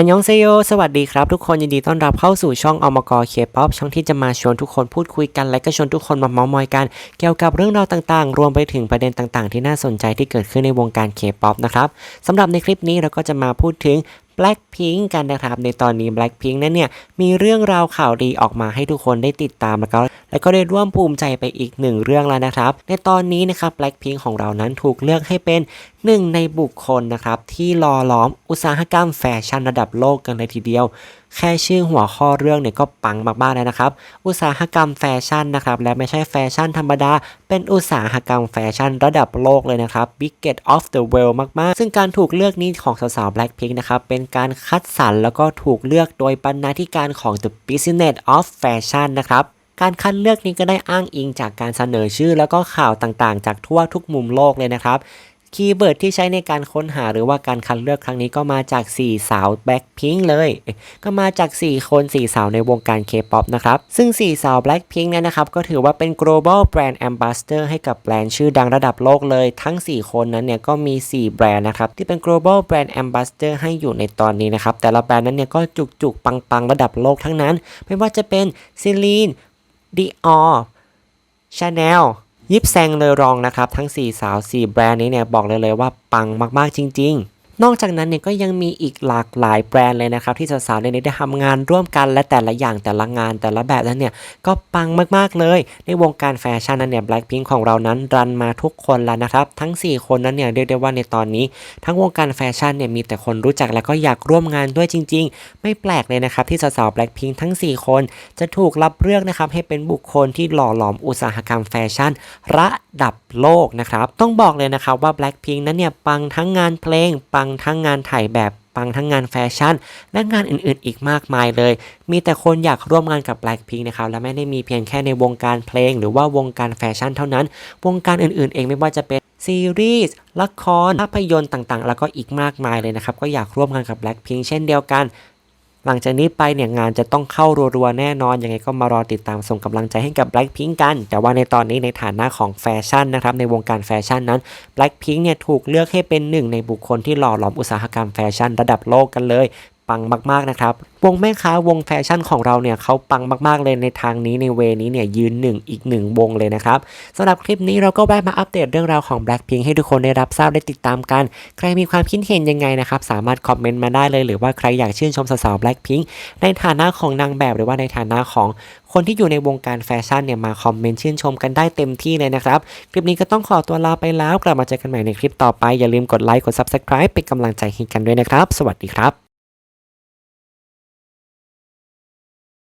อันยองเซโย สวัสดีครับ ทุกคนยินดีต้อนรับเข้าสู่ช่องอมกเคป๊อปช่องที่จะมาชวนทุกคนพูดคุยกัน และก็ชวนทุกคนมาเมาท์มอยกัน เกี่ยวกับเรื่องราวต่างๆ รวมไปถึงประเด็นต่างๆ ที่น่าสนใจที่เกิดขึ้นในวงการเคป๊อปนะครับสำหรับในคลิปนี้เราก็จะมาพูดถึง Blackpink กันนะครับ ในตอนนี้ Blackpink นั้นเนี่ยมีเรื่องราวข่าวดีออกมาให้ทุกคนได้ติดตามแล้วก็แล้วก็ได้ร่วมภูมิใจไปอีกหนึ่งเรื่องแล้วนะครับ ในตอนนี้นะครับ Blackpink ของเรานั้นถูกเลือกให้เป็น หนึ่งในบุคคลนะครับที่รอล้อมอุตสาหกรรมแฟชั่นระดับโลกกันเลยทีเดียว แค่ชื่อหัวข้อเรื่องเนี่ยก็ปังมากๆเลยนะครับ อุตสาหกรรมแฟชั่นนะครับและไม่ใช่แฟชั่นธรรมดา เป็นอุตสาหกรรมแฟชั่นระดับโลกเลยนะครับ Biggest of the world มากๆ ซึ่งการถูกเลือกนี้ของสาวๆ Blackpink นะครับเป็นการคัดสรรแล้วก็ถูกเลือกโดยบรรณาธิการของ The Business of Fashion นะครับการคัดเลือกนี้ก็ได้อ้างอิงจากการเสนอชื่อแล้วก็ข่าวต่างๆ จากทั่วทุกมุมโลกเลยนะครับ คีย์เวิร์ดที่ใช้ในการค้นหาหรือว่าการคัดเลือกครั้งนี้ก็มาจาก 4 สาวแบล็คพิงเลย ก็มาจาก 4 คน 4 สาวในวงการเคป๊อปนะครับ ซึ่ง 4 สาว Blackpink เนี่ยนะครับ ก็ถือว่าเป็น global brand ambassador ให้กับแบรนด์ชื่อดังระดับโลกเลย ทั้ง 4 คนนั้นเนี่ยก็มี 4 แบรนด์นะครับ ที่เป็น global brand ambassador ให้อยู่ในตอนนี้นะครับ แต่ละแบรนด์นั้นเนี่ยก็จุกๆ ปังๆ ระดับโลกทั้งนั้น ไม่ว่าจะเป็น Celine Dior Chanel ยิบแซงเลยรองนะครับ ทั้ง 4 สาว 4 แบรนด์นี้เนี่ยบอกเลยเลยว่าปังมากๆจริง ๆ นอกจากนั้นเนี่ยก็ยังมีอีกหลากหลายแบรนด์เลยนะครับที่สาวๆเนี่ยได้ทำงานร่วมกันและแต่ละอย่างแต่ละงานแต่ละแบบนั้นเนี่ยก็ปังมากๆเลย ในวงการแฟชั่นนั้นเนี่ย Blackpink ของเรานั้นรันมาทุกคนแล้วนะครับ ทั้ง 4 คนนั้นเนี่ยเรียกได้ว่าในตอนนี้ ทั้งวงการแฟชั่นเนี่ยมีแต่คนรู้จักและก็อยากร่วมงานด้วยจริง ๆ ไม่แปลกเลยนะครับที่สาวๆ Blackpink ทั้ง 4 คน จะถูกรับเลือกนะครับให้เป็นบุคคลที่หล่อหลอมอุตสาหกรรมแฟชั่นระดับโลกนะครับต้องบอกเลยนะครับว่า Blackpink นั้นเนี่ยปังทั้งงานเพลงปังทั้งงานถ่ายแบบปังทั้งงานแฟชั่น และงานอื่นๆ อีกมากมายเลย มีแต่คนอยากร่วมงานกับ Blackpink นะครับ และไม่ได้มีเพียงแค่ในวงการเพลง หรือว่าวงการแฟชั่นเท่านั้น วงการอื่นๆ เองไม่ว่าจะเป็นซีรีส์ ละคร ภาพยนตร์ต่างๆ แล้วก็อีกมากมายเลยนะครับ ก็อยากร่วมงานกับ Blackpink เช่นเดียวกัน หลังจากนี้ไปเนี่ยงานจะต้องเข้ารัวๆแน่นอน ยังไงก็มารอติดตามส่งกำลังใจให้กับ Blackpink กัน แต่ว่าในตอนนี้ในฐานะของแฟชั่นนะครับในวงการแฟชั่นนั้น Blackpink เนี่ยถูกเลือกให้เป็นหนึ่งในบุคคลที่หล่อหลอมอุตสาหกรรมแฟชั่นระดับโลกกันเลย ปังมากๆนะครับ วงแม่ค้าวงแฟชั่นของเราเนี่ยเขาปังมากๆเลยในทางนี้ในเวนี้เนี่ยยืนหนึ่งอีกหนึ่งวงเลยนะครับสำหรับคลิปนี้เราก็แวะมาอัปเดตเรื่องราวของ Blackpink ให้ทุกคนได้รับทราบได้ติดตามกัน ใครมีความคิดเห็นยังไงนะครับสามารถคอมเมนต์มาได้เลย หรือว่าใครอยากชื่นชมสาวๆ Blackpink ในฐานะของนางแบบหรือว่าในฐานะของคนที่อยู่ในวงการแฟชั่นเนี่ยมาคอมเมนต์ชื่นชมกันได้เต็มที่เลยนะครับ คลิปนี้ก็ต้องขอตัวลาไปแล้ว กลับมาเจอกันใหม่ในคลิปต่อไป อย่าลืมกดไลค์กด Subscribe เป็นกำลังใจให้กันด้วยนะครับ สวัสดีครับ